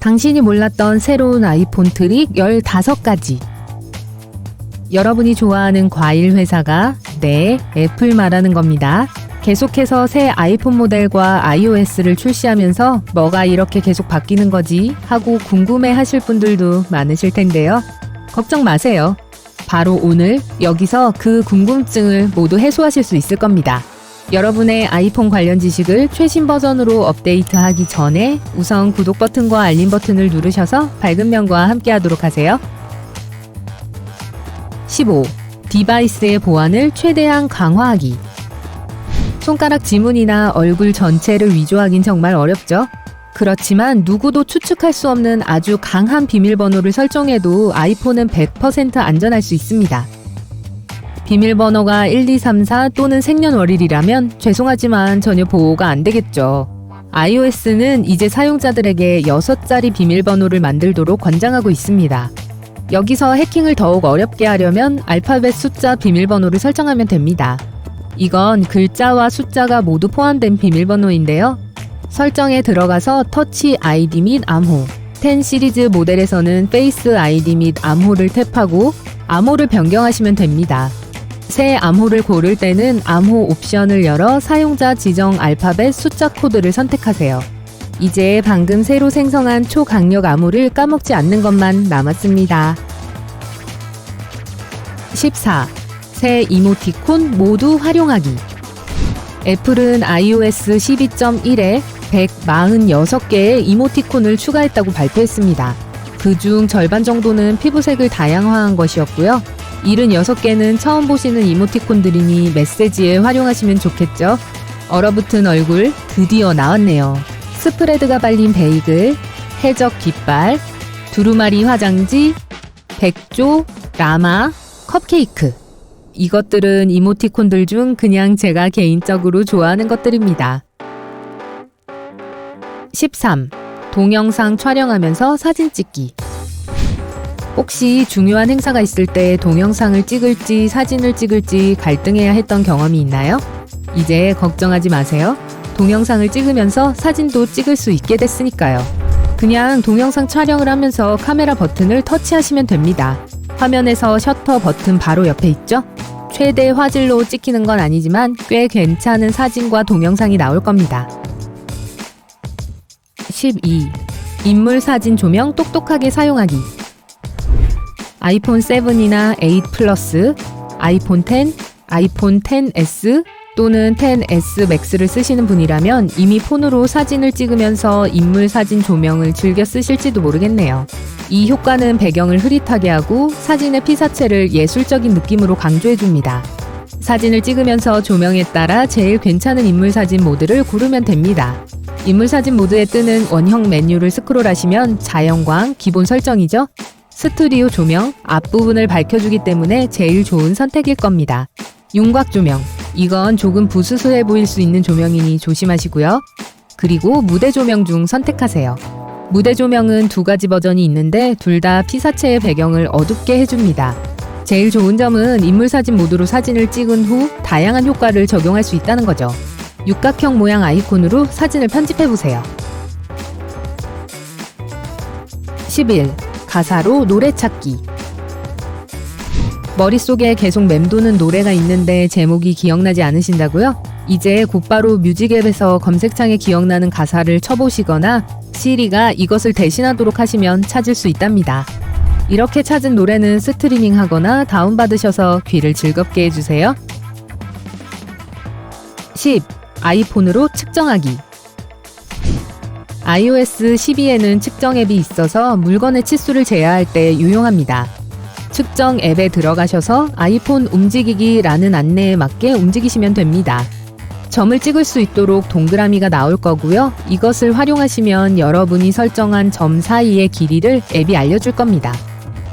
당신이 몰랐던 새로운 아이폰 트릭 15가지. 여러분이 좋아하는 과일 회사가 네, 애플 말하는 겁니다. 계속해서 새 아이폰 모델과 iOS를 출시하면서 뭐가 이렇게 계속 바뀌는 거지 하고 궁금해 하실 분들도 많으실 텐데요. 걱정 마세요. 바로 오늘 여기서 그 궁금증을 모두 해소하실 수 있을 겁니다. 여러분의 아이폰 관련 지식을 최신 버전으로 업데이트하기 전에 우선 구독 버튼과 알림 버튼을 누르셔서 밝은 명과 함께 하도록 하세요. 15. 디바이스의 보안을 최대한 강화하기. 손가락 지문이나 얼굴 전체를 위조하긴 정말 어렵죠? 그렇지만 누구도 추측할 수 없는 아주 강한 비밀번호를 설정해도 아이폰은 100% 안전할 수 있습니다. 비밀번호가 1234 또는 생년월일이라면 죄송하지만 전혀 보호가 안 되겠죠. iOS는 이제 사용자들에게 6자리 비밀번호를 만들도록 권장하고 있습니다. 여기서 해킹을 더욱 어렵게 하려면 알파벳 숫자 비밀번호를 설정하면 됩니다. 이건 글자와 숫자가 모두 포함된 비밀번호인데요. 설정에 들어가서 터치 아이디 및 암호, 10 시리즈 모델에서는 페이스 아이디 및 암호를 탭하고 암호를 변경하시면 됩니다. 새 암호를 고를 때는 암호 옵션을 열어 사용자 지정 알파벳 숫자 코드를 선택하세요. 이제 방금 새로 생성한 초강력 암호를 까먹지 않는 것만 남았습니다. 14. 새 이모티콘 모두 활용하기. 애플은 iOS 12.1에 146개의 이모티콘을 추가했다고 발표했습니다. 그중 절반 정도는 피부색을 다양화한 것이었고요. 76개는 처음 보시는 이모티콘들이니 메시지에 활용하시면 좋겠죠? 얼어붙은 얼굴 드디어 나왔네요. 스프레드가 발린 베이글, 해적 깃발, 두루마리 화장지, 백조, 라마, 컵케이크. 이것들은 이모티콘들 중 그냥 제가 개인적으로 좋아하는 것들입니다. 13. 동영상 촬영하면서 사진 찍기. 혹시 중요한 행사가 있을 때 동영상을 찍을지 사진을 찍을지 갈등해야 했던 경험이 있나요? 이제 걱정하지 마세요. 동영상을 찍으면서 사진도 찍을 수 있게 됐으니까요. 그냥 동영상 촬영을 하면서 카메라 버튼을 터치하시면 됩니다. 화면에서 셔터 버튼 바로 옆에 있죠? 최대 화질로 찍히는 건 아니지만 꽤 괜찮은 사진과 동영상이 나올 겁니다. 12. 인물 사진 조명 똑똑하게 사용하기. 아이폰 7이나 8 플러스, 아이폰 10, 아이폰 10s 또는 10s 맥스를 쓰시는 분이라면 이미 폰으로 사진을 찍으면서 인물 사진 조명을 즐겨 쓰실지도 모르겠네요. 이 효과는 배경을 흐릿하게 하고 사진의 피사체를 예술적인 느낌으로 강조해줍니다. 사진을 찍으면서 조명에 따라 제일 괜찮은 인물 사진 모드를 고르면 됩니다. 인물 사진 모드에 뜨는 원형 메뉴를 스크롤하시면 자연광 기본 설정이죠. 스튜디오 조명 앞부분을 밝혀주기 때문에 제일 좋은 선택일 겁니다. 윤곽 조명 이건 조금 부스스해 보일 수 있는 조명이니 조심하시고요. 그리고 무대 조명 중 선택하세요. 무대 조명은 두 가지 버전이 있는데 둘 다 피사체의 배경을 어둡게 해줍니다. 제일 좋은 점은 인물 사진 모드로 사진을 찍은 후 다양한 효과를 적용할 수 있다는 거죠. 육각형 모양 아이콘으로 사진을 편집해 보세요. 11. 가사로 노래 찾기. 머릿속에 계속 맴도는 노래가 있는데 제목이 기억나지 않으신다고요? 이제 곧바로 뮤직앱에서 검색창에 기억나는 가사를 쳐보시거나 시리가 이것을 대신하도록 하시면 찾을 수 있답니다. 이렇게 찾은 노래는 스트리밍 하거나 다운받으셔서 귀를 즐겁게 해주세요. 10. 아이폰으로 측정하기. iOS 12에는 측정 앱이 있어서 물건의 치수를 제어할 때 유용합니다. 측정 앱에 들어가셔서 아이폰 움직이기라는 안내에 맞게 움직이시면 됩니다. 점을 찍을 수 있도록 동그라미가 나올 거고요. 이것을 활용하시면 여러분이 설정한 점 사이의 길이를 앱이 알려줄 겁니다.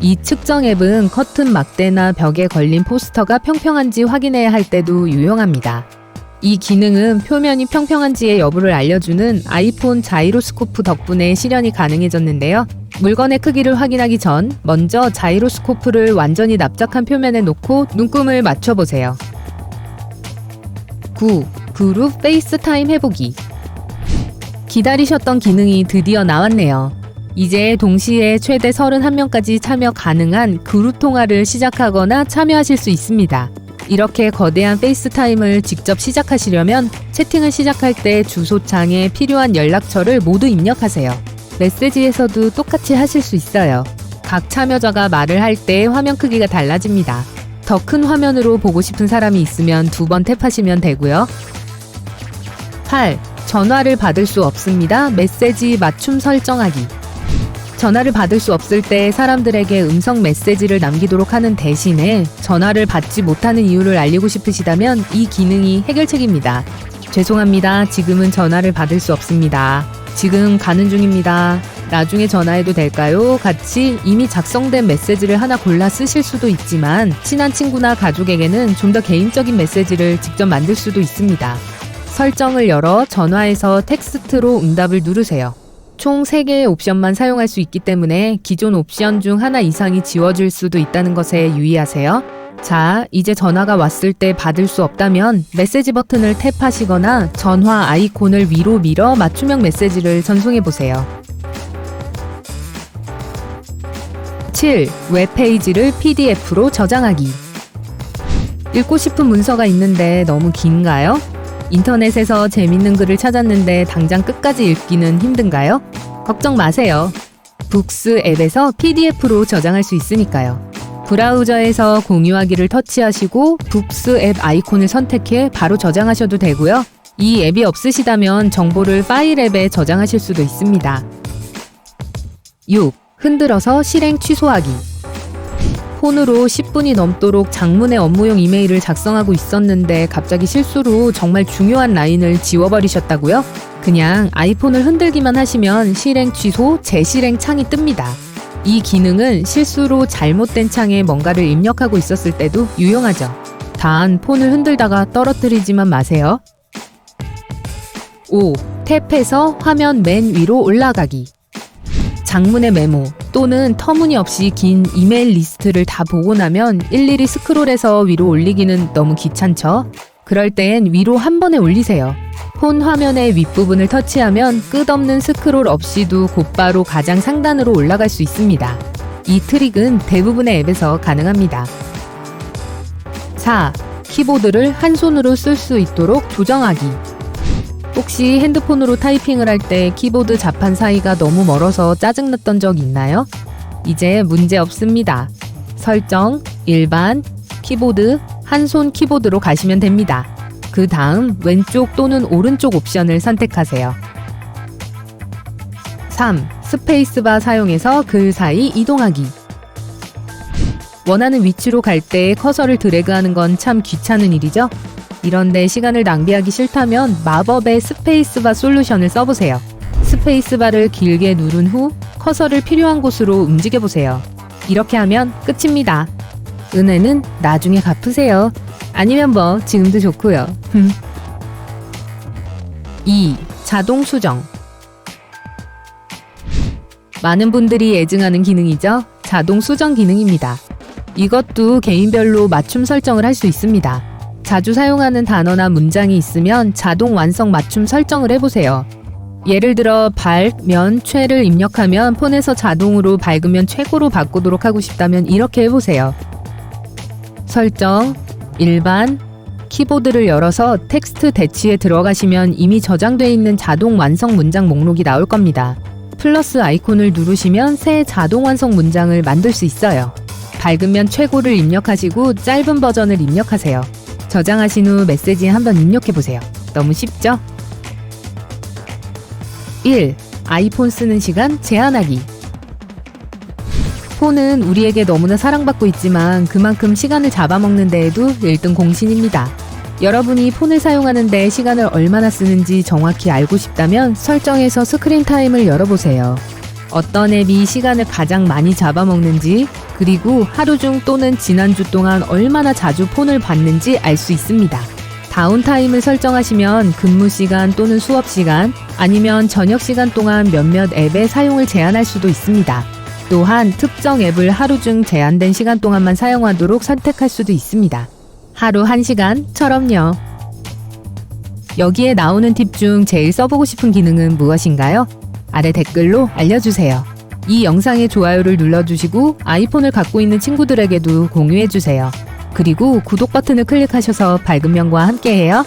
이 측정 앱은 커튼 막대나 벽에 걸린 포스터가 평평한지 확인해야 할 때도 유용합니다. 이 기능은 표면이 평평한지의 여부를 알려주는 아이폰 자이로스코프 덕분에 실현이 가능해졌는데요. 물건의 크기를 확인하기 전 먼저 자이로스코프를 완전히 납작한 표면에 놓고 눈금을 맞춰보세요. 9. 그룹 페이스타임 해보기 기다리셨던 기능이 드디어 나왔네요. 이제 동시에 최대 31명까지 참여 가능한 그룹 통화를 시작하거나 참여하실 수 있습니다. 이렇게 거대한 페이스타임을 직접 시작하시려면 채팅을 시작할 때 주소창에 필요한 연락처를 모두 입력하세요. 메시지에서도 똑같이 하실 수 있어요. 각 참여자가 말을 할 때 화면 크기가 달라집니다. 더 큰 화면으로 보고 싶은 사람이 있으면 두 번 탭하시면 되고요. 8. 전화를 받을 수 없습니다. 메시지 맞춤 설정하기. 전화를 받을 수 없을 때 사람들에게 음성 메시지를 남기도록 하는 대신에 전화를 받지 못하는 이유를 알리고 싶으시다면 이 기능이 해결책입니다. 죄송합니다. 지금은 전화를 받을 수 없습니다. 지금 가는 중입니다. 나중에 전화해도 될까요? 같이 이미 작성된 메시지를 하나 골라 쓰실 수도 있지만 친한 친구나 가족에게는 좀 더 개인적인 메시지를 직접 만들 수도 있습니다. 설정을 열어 전화에서 텍스트로 응답을 누르세요. 총 3개의 옵션만 사용할 수 있기 때문에 기존 옵션 중 하나 이상이 지워질 수도 있다는 것에 유의하세요. 자, 이제 전화가 왔을 때 받을 수 없다면 메시지 버튼을 탭하시거나 전화 아이콘을 위로 밀어 맞춤형 메시지를 전송해 보세요. 7. 웹페이지를 PDF로 저장하기. 읽고 싶은 문서가 있는데 너무 긴가요? 인터넷에서 재밌는 글을 찾았는데 당장 끝까지 읽기는 힘든가요? 걱정 마세요. 북스 앱에서 PDF로 저장할 수 있으니까요. 브라우저에서 공유하기를 터치하시고 북스 앱 아이콘을 선택해 바로 저장하셔도 되고요. 이 앱이 없으시다면 정보를 파일 앱에 저장하실 수도 있습니다. 6. 흔들어서 실행 취소하기. 폰으로 10분이 넘도록 장문의 업무용 이메일을 작성하고 있었는데 갑자기 실수로 정말 중요한 라인을 지워버리셨다고요? 그냥 아이폰을 흔들기만 하시면 실행 취소, 재실행 창이 뜹니다. 이 기능은 실수로 잘못된 창에 뭔가를 입력하고 있었을 때도 유용하죠. 단 폰을 흔들다가 떨어뜨리지만 마세요. 5. 탭해서 화면 맨 위로 올라가기. 장문의 메모 또는 터무니없이 긴 이메일 리스트를 다 보고 나면 일일이 스크롤해서 위로 올리기는 너무 귀찮죠? 그럴 땐 위로 한 번에 올리세요. 폰 화면의 윗부분을 터치하면 끝없는 스크롤 없이도 곧바로 가장 상단으로 올라갈 수 있습니다. 이 트릭은 대부분의 앱에서 가능합니다. 4. 키보드를 한 손으로 쓸 수 있도록 조정하기. 혹시 핸드폰으로 타이핑을 할 때 키보드 자판 사이가 너무 멀어서 짜증났던 적 있나요? 이제 문제 없습니다. 설정, 일반, 키보드, 한 손 키보드로 가시면 됩니다. 그 다음 왼쪽 또는 오른쪽 옵션을 선택하세요. 3. 스페이스바 사용해서 글 사이 이동하기. 원하는 위치로 갈 때 커서를 드래그하는 건 참 귀찮은 일이죠? 이런데 시간을 낭비하기 싫다면 마법의 스페이스바 솔루션을 써보세요. 스페이스바를 길게 누른 후 커서를 필요한 곳으로 움직여보세요. 이렇게 하면 끝입니다. 은혜는 나중에 갚으세요. 아니면 뭐 지금도 좋고요. 2. 자동 수정 많은 분들이 애증하는 기능이죠. 자동 수정 기능입니다. 이것도 개인별로 맞춤 설정을 할 수 있습니다. 자주 사용하는 단어나 문장이 있으면 자동 완성 맞춤 설정을 해보세요. 예를 들어 밝, 면, 최를 입력하면 폰에서 자동으로 밝으면 최고로 바꾸도록 하고 싶다면 이렇게 해보세요. 설정, 일반, 키보드를 열어서 텍스트 대치에 들어가시면 이미 저장되어 있는 자동 완성 문장 목록이 나올 겁니다. 플러스 아이콘을 누르시면 새 자동 완성 문장을 만들 수 있어요. 밝으면 최고를 입력하시고 짧은 버전을 입력하세요. 저장하신 후 메시지에 한번 입력해 보세요. 너무 쉽죠? 1. 아이폰 쓰는 시간 제한하기. 폰은 우리에게 너무나 사랑받고 있지만 그만큼 시간을 잡아먹는 데에도 1등 공신입니다. 여러분이 폰을 사용하는데 시간을 얼마나 쓰는지 정확히 알고 싶다면 설정에서 스크린 타임을 열어보세요. 어떤 앱이 시간을 가장 많이 잡아먹는지, 그리고 하루 중 또는 지난주 동안 얼마나 자주 폰을 봤는지 알 수 있습니다. 다운타임을 설정하시면 근무 시간 또는 수업 시간, 아니면 저녁 시간 동안 몇몇 앱의 사용을 제한할 수도 있습니다. 또한 특정 앱을 하루 중 제한된 시간 동안만 사용하도록 선택할 수도 있습니다. 하루 1시간처럼요. 여기에 나오는 팁 중 제일 써보고 싶은 기능은 무엇인가요? 아래 댓글로 알려주세요. 이 영상에 좋아요를 눌러주시고 아이폰을 갖고 있는 친구들에게도 공유해주세요. 그리고 구독 버튼을 클릭하셔서 밝은 명과 함께해요.